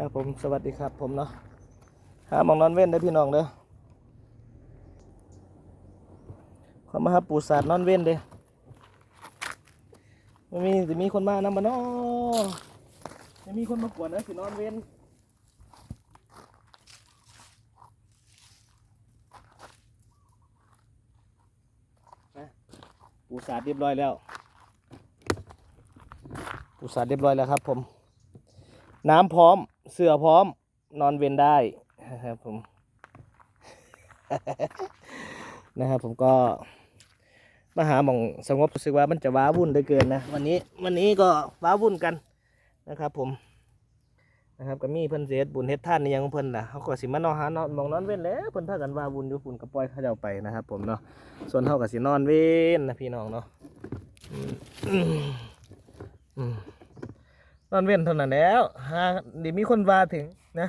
ครับผมสวัสดีครับผมเนาะหาหมองนอนเว้นได้พี่น้องเด้อขอมาหาปูสาดนอนเว้นเด้อไม่มีจะมีคนมานำมาเนาะจะมีคนมากวนนะสินอนเว้นไปปูสาดเรียบร้อยแล้วปูสาดเรียบร้อยแล้วครับผม น้ำพร้อม เสื้อพร้อมนอนเวนได้นะครับผมนะครับผมก็มาหาหมองสงบรู้สึกว่ามันจะว้าวุ่นเหลือเกินนะวันนี้วันนี้ก็ว้าวุ่นกันนะครับ ผมนะครับก็มีเพิ่นเสียบุญเฮ็ดท่านนี่ยังเพิ่นล่ะเขาก็สิมานอนหานอนมองนอนเว้นแล้วเพิ่นพากันว้าวุ่นอยู่ฝุ่นกระปล่อยเขาเจ้าไปนะครับ ผมเนาะส่วนเฮาก็สินอนเว้นนะพี่น้องเนาะอืม นอนเว้นเท่านั้นแล้วหาดีมีคนว่าถึงนะ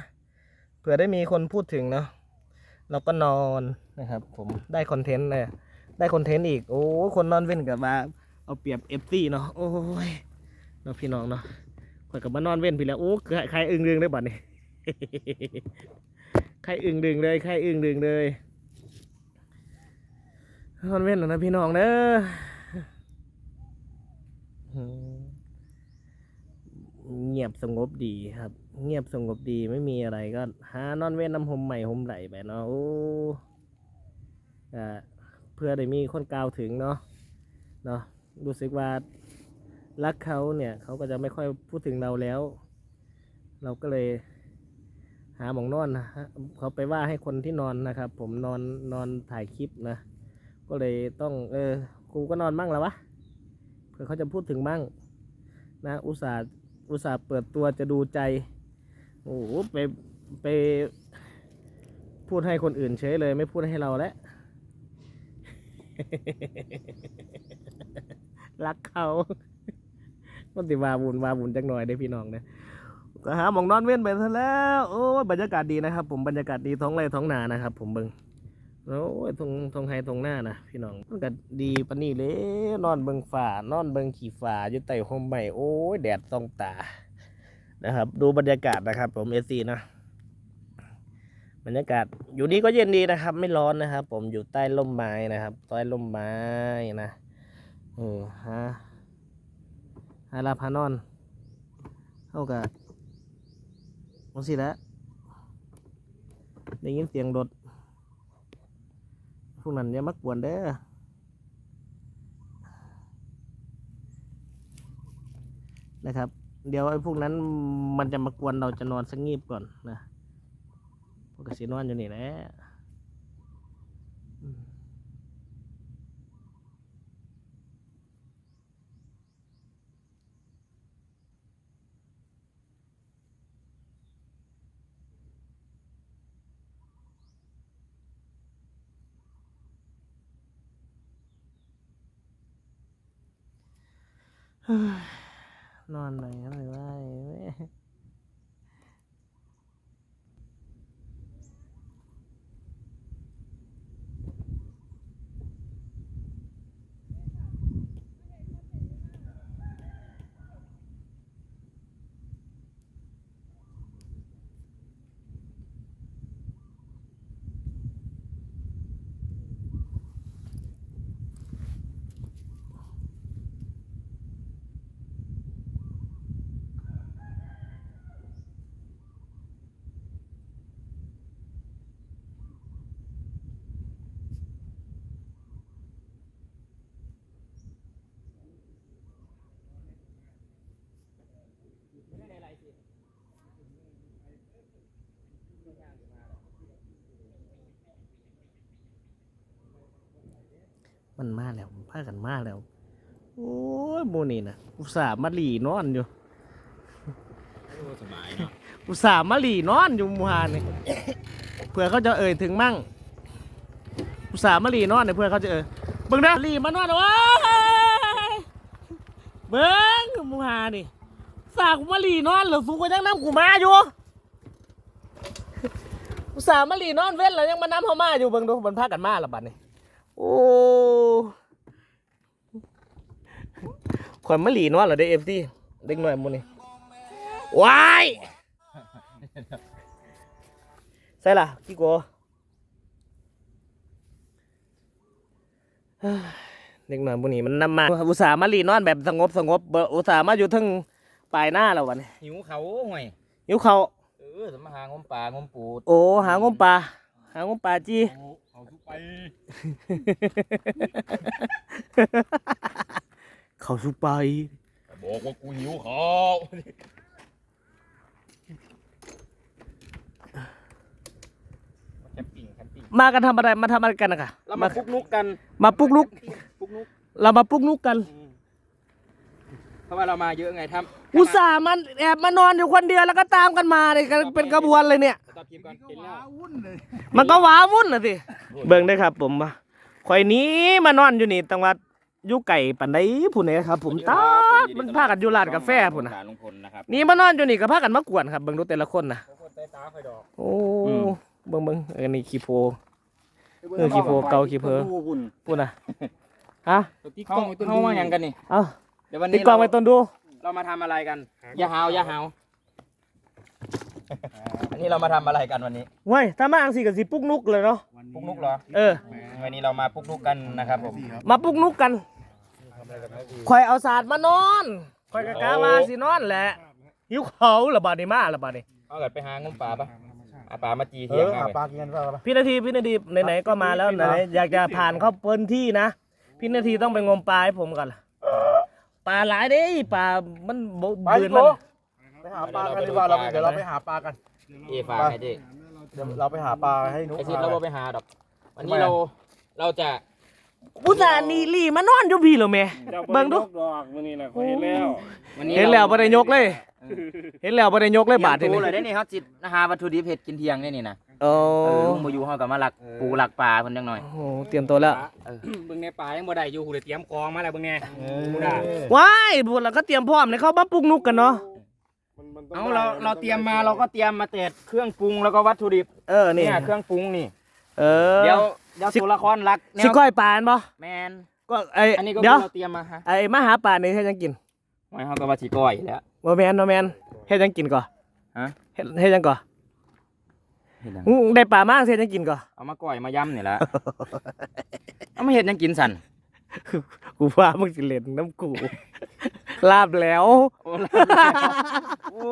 เผื่อได้มีคนพูดถึงเนาะเราก็นอนนะครับ ผมได้คอนเทนต์เลยได้คอนเทนต์อีกโอ้คนนอนเว้นกับว่าเอาเปรียบเอฟซีเนาะโอ้ยเนาะพี่น้องเนาะข่อยกับมานอนเว้นพี่แล้วโอ้ใครอึ้งดึงได้บัดนี้ใครอึ้งดึงเลยใครอึ้งดึงเลยนอนเว้นแล้วนะพี่น้องเด้อ เงียบสงบดีครับ เงียบสงบดีไม่มีอะไรก็หานอนเว้นน้ำหมใหม่หมไหลไปเนาะโอ้เพื่อได้มีคนกล่าวถึงเนาะเนาะรู้สึกว่ารักเขาเนี่ยเขาก็จะไม่ค่อยพูดถึงเราแล้ว เราก็เลยหาหมองนอนนะฮะเขาไปว่าให้คนที่นอนนะครับ ผมนอนนอนถ่ายคลิปนะ ก็เลยต้องเออกูก็นอนบ้างแล้ววะเผื่อเขาจะพูดถึงบ้างนะอุตส่าห์ อุตส่าห์เปิดตัวจะดูใจ โอ้โหไปไปพูดให้คนอื่นเฉยเลย ไม่พูดให้เราแล้ว รักเขามันติวาบุญวาบุญจักหน่อยได้พี่น้องเนี่ยก็หาหมองนอนเว้นไปซะแล้ว โอ้บรรยากาศดีนะครับ ผมบรรยากาศดีท้องไร่ท้องนานะครับ ผมเบิง โอ้ยทงทงไฮทงหน้านะพี่น้องมันก็ดีปนนี้เลยนอนเบิงฝ่านอนเบิงขี่ฝ่าอยู่ใต้ห่มใหม่โอ้ยแดดต้องตานะครับ ดูบรรยากาศนะครับผมเอซีนะบรรยากาศอยู่นี่ก็เย็นดีนะครับ ไม่ร้อนนะครับ ผมอยู่ใต้ร่มไม้นะครับใต้ร่มไม้นะเออฮะฮาลาพานอนเท่ากับมันสิแล้วได้ยินเสียงรถ พวกนั้นเนี่ยมักวนเด้อนะครับ เดี๋ยวไอ้พวกนั้นมันจะมากวนเราจะนอนสักงีบก่อนนะพวกกสินอนอยู่นี่แหละ นอนหน่อยก็ไม่ไหวเว้ย มันมาแล้วมันพากันมาแล้ว โอ้ยโมนี่นะอุตส่าห์มาหลีนอนอยู่สบายเนาะอุตส่าห์มาหลีนอนอยู่หมูฮานนี่เผื่อเขาจะเอ่ยถึงมั่ง อุตส่าห์มาหลีนอนเนี่ยเพื่อเขาจะเอ่ยเบิ่งนะหลีมานอนว้ายเบิ่งหมูฮานี่สากูมาหลีนอนเหรือสูก็ยังน้ำกูมาอยู่อุตส่าห์มาหลีนอนเว้นแล้วยังมาน้ำเขามาอยู่เบิ่งดูมันพากันมาละบัดนี่ โอ้ข่อยมาหลีนอนเหรอเด้เอฟซีเด็กหน่อยหมูนี่ว้ายใส่ล่ะกี่โกเฮ้ยเด็กหน่อยพวกนี้มันนำมา อุตส่าห์มาลีนอนแบบสงบสงบเบออุตส่าห์มาอยู่ทั้งปลายหน้าแล้ววันนี้หิวเขาห่วยหิวเขาวเออสมหางมปลางมปูดโอ้หางมปลาหางมปลาจี เขาทุกไปเขาสุไป บอกว่ากูหิวเขาแคมปิ้งแคมปิ้งมากันทำอะไรมาทำอะไรกันนะคะเรามาปุกนุกกันมาปุกลุก ปุกนุกเรามาปุกลุกกัน เพราะว่าเรามาเยอะไงทำ อุตส่าห์มันแอบมานอนอยู่คนเดียวแล้วก็ตามกันมาเลยกันเป็นกระบวนเลยเนี่ยสต็อปคลิปก่อนเห็นแล้วมันก็ว้าวุ่นนะสิเบิ่งได้ครับ ผมมาข่อยหนี้มานอนอยู่นี่ตังหวัดอยู่ไก่ปันไดผู้นี้ครับ ผมตาดมันพากันอยู่ร้านกาแฟพุ่นนะลุงพลนะครับ นี่มานอนอยู่นี่ก็พากันมากวนครับเบิ่งดูแต่ละคนนะลุงพลใต้ตาคอยดอกโอ้อืม เบิ่งเบิ่งเออนี่ขี้โพ เออขี้โพเกาขี้เพอ พูดนะฮะ เขาเขามาอย่างกันนี่ เอ้าเดี๋ยววันติดนี้กล้องไว้ต้นดู เรามาทำอะไรกัน อย่าหาวอย่าหาวอันนี้เรามาทำอะไรกันวันนี้เว้ยถ้ามาอังสีกับสีปุกนุกเลยเนาะปุกนุกเหรอ เออ วันนี้เรามาปุกนุกกันนะครับผม มาปุกนุกกันข่อยเอาศาสตร์มานอนข่อยกะกามาสินอนแหละหิวเขาละบาดนี้มาละบาดนี้เอาเกิดไปหางมปลาปะหาปลามาจีเอเทียงอเอาหาไปปลากินกันเปล่าพี่นาทีพี่นาทีไหนๆก็มาแล้วไหนๆอยากจะผ่านเข้าพื้นที่นะพี่นาทีต้องไปงมปลาให้ผมก่อนล่ะ ปลาหลายเด้ปลา มันบ่ไปเบืดินโกมันไปหาปลากันดีกว่าเราเดี๋ยวเราไปหาปลากัน เอฟาไงเจ๊เดี๋ยวเราไปหาปลาให้นุ๊กไอซิดเราบ่ไปหาดอก วันนี้เราเราจะ อุตส่าห์นีลี่มานอนอยู่พี่เหรอแม่ เบิ่งดู ดอกมื้อนี้น่ะเขาเห็นแล้ววันนี้เห็นแล้วบ่ได้ยกเลย เห็นแล้วบ่ได้ยกเลยบาททีทีนี้นี้ เลยได้นี่เขาจิตนะฮะวัตถุดิบเห็ดกินเที่ยงนี่นี่นะ โอ้เออลุงมาอยู่เขากับมาหลักปูหลักปลาเพิ่นจังหน่อย โหเตรียมตัวแล้วเบิ่งในป่ายังบ่ได้อยู่หูเลยเตรียมกองมาแล้วเบิ่งแน่เอว้ายบุญเราก็เตรียมพร้อมเลยเข้ามาปลุกนุกกันเนาะเอาเราเราเตรียมมาเราก็เตรียมมาแต่เครื่องปรุงแล้วก็วัตถุดิบเออนี่เนี่ยเครื่องปรุงนี่ เออเดี๋ยวเดี๋ยวสิตัวละครรักแนสิวก้อยปลาอันบ่แมนก็ไออันนี้ก็เดี๋ยวเราเตรียมมาฮะไอมาหาปลานี่เฮ็ดหยังกินไว้เขาก็ว่าสิก้อยแล้วบ่แม่นบ่แม่นเฮ็ดหยังกินก่อนฮะเฮ็ดเฮ็ดหยังก่อน เฮ็ดหยังอื้อได้ปลามาเฮ็ดหยังกินก่อนเอามาก้อยมาย่ำนี่แหละ เอามาเห็ดหยังกินสันกูว่ามึงสิเล่นน้ำกูลาบแล้ว โอ้โอ้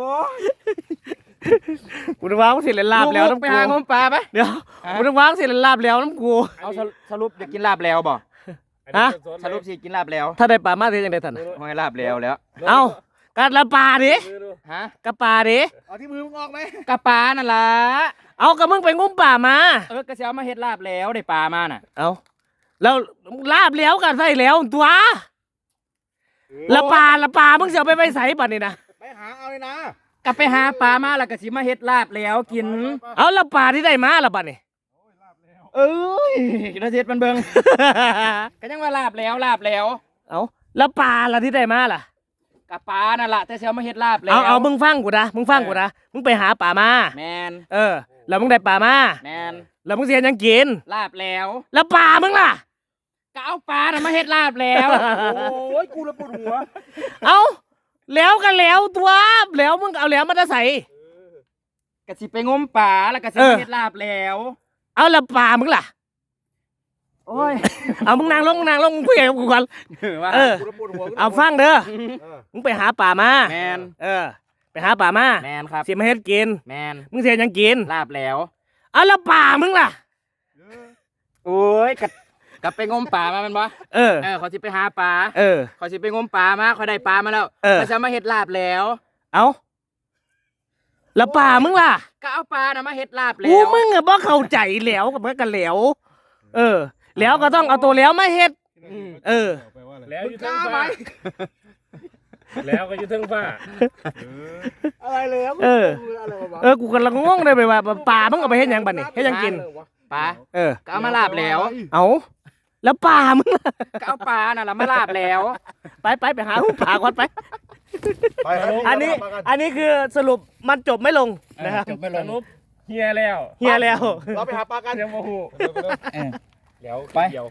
กูนึกว่ามึงสิเล่นลาบแล้วลูกน้ำไปกูหางมปลาไป เดี๋ยวกูนึกว่ามึงสิเล่นลาบแล้วน้ำกู เอาสรุสรุปอยากกินลาบแล้วบ่ฮะ สรุปสิกินลาบแล้วถ้าได้ปลามาเฮ็ดจังได๋ท่านน่ะไม่ลาบแล้วแล้ว เอ้ากัดละปลาดิฮะกะปลาดิเอาที่มือมึงออกไหมกะปลานั่นล่ะ เอากะมึงไปงุ้มปลามา เออกระเช้ามาเฮ็ดลาบแล้วได้ปลามาน่ะเอาแล้วลาบแล้วกันใส่แล้วตัวละปลาละปลามึงจะเอาไปไปใส่ป่ะนี่นะไปหาเอาเลยนะกะไปหาปลามาแล้วก็สิมาเฮ็ดลาบแล้วกิน เอาละปลาที่ได้มาละป่ะนี่เอ้ยนาเฮ็ดมันเบิ่งก็ยังว่าลาบแล้วลาบแล้ว เอาแล้วปลาละที่ได้มาล่ะกะปลานั่นล่ะแต่สิเอามาเฮ็ดลาบแล้วเอาเอามึงฟังกูนะมึงฟังกูนะมึงไปหาปลามาแมนเออ แล้วมึงได้ปลามาแมนแล้วมึงเสียยังกิน ลาบแล้ว แล้วปลามึงล่ะก็เอาปลาน่ะมาเฮ็ดลาบแล้ว โอ้ยกูระปวดหัว เอาแล้วกันแล้วตัวแล้วมึงเอาแล้วมันจะใส่ก็สิไปงมปลาแล้วก็สิเออมาเฮ็ดลาบแล้ว เอาแล้วปลามึงล่ะ โอ้ย เอามึงนางลงมึงนางลงมึงคุยกับกูก่อนว่าเออกูระปวดหัวเอาฟังเด้อเออมึงไปหาปลามา แมน เออไป หาปลามาแมนครับเสียมาเฮ็ดกิน แมนมึงเสียยังกินลาบแล้ว เอาแล้วปลามึงล่ะ โอ้ยกะกะไปงมปลามาแมันบ่เออ เออเขาสิไปหาปลาเออ เขาสิไปงมปลามาเขาได้ปลามาแล้วเออก็จะมาเฮ็ดลาบแล้ว เอาแล้วปลามึงล่ะก็เอาปลาน่ะมาเฮ็ดลาบแล้กูวมึงอะบ่เข้าใจแล้วกับมันกันแล้ว เออแล้วก็ต้องเอาตัวแล้วมาเฮ็ด เออ แล้วอยู่เทิงฟ้า แล้วก็อยู่เทิงฟ้าอะไรเลยครับเออ อะไรวะเออกูกำลังงงเลยไปว่าปลามึงเอาไปเฮ็ดหยังบัดนี้เฮ็ดหยังกิน ปลาเออ ก็เอามาลาบแล้ว เอาแล้วปลามึงล่ะก็เอาปลาน่ะละมาลาบแล้ว ไปไปไปหาหูปลาก่อนไป ไปครับอันนี้ไปกันอันนี้คือสรุปมันจบไม่ลงนะครับจบไม่ลสงรุปเฮียแล้วเฮียแล้ว เราไปหาปลากันเดี๋ยวโมโหเออเดี๋ยวไป เดี๋ยว